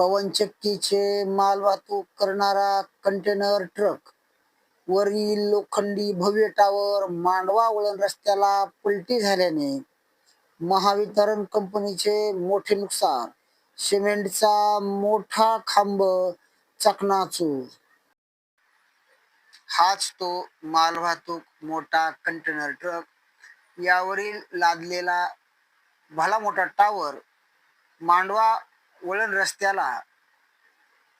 पवनचक्कीचे माल वाहतूक करणारा कंटेनर ट्रक. वरील लोखंडी भव्य टावर मांडवा वळण रस्त्याला पलटी झाल्याने महावितरण कंपनीचे मोठे नुकसान. सिमेंटचा मोठा खांब चकनाचूर हाच तो मालवाहतूक मोठा कंटेनर ट्रक. यावरील लादलेला भला मोठा टावर मांडवा वळण रस्त्याला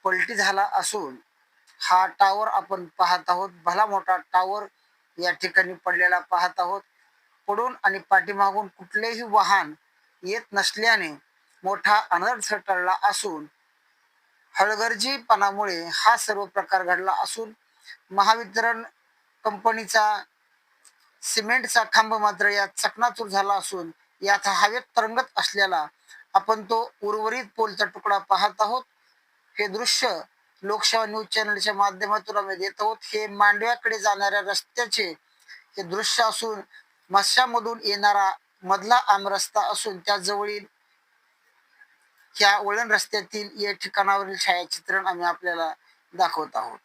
पलटी झाला असून हा टावर आपण पाहत आहोत. भला मोठा टावर या ठिकाणी पडलेला पाहत आहोत. पडून आणि पाठीमागून कुठलेही वाहन येत नसल्याने मोठा अनर्थ टळला असून हळगर्जीपणामुळे हा सर्व प्रकार घडला असून महावितरण कंपनीचा सिमेंटचा खांब मात्र यात चकनाचूर झाला असून यात हवेत तरंगत असलेला आपण तो उर्वरित पोलचा तुकडा पाहत आहोत. हे दृश्य लोकसेवा न्यूज चॅनलच्या माध्यमातून आम्ही देत आहोत. हे मांडव्याकडे जाणाऱ्या रस्त्याचे हे दृश्य असून मत्स्यामधून येणारा मधला आम रस्ता असून त्या जवळील ह्या वळण रस्त्यातील या ठिकाणावरील छायाचित्रण आम्ही आपल्याला दाखवत आहोत.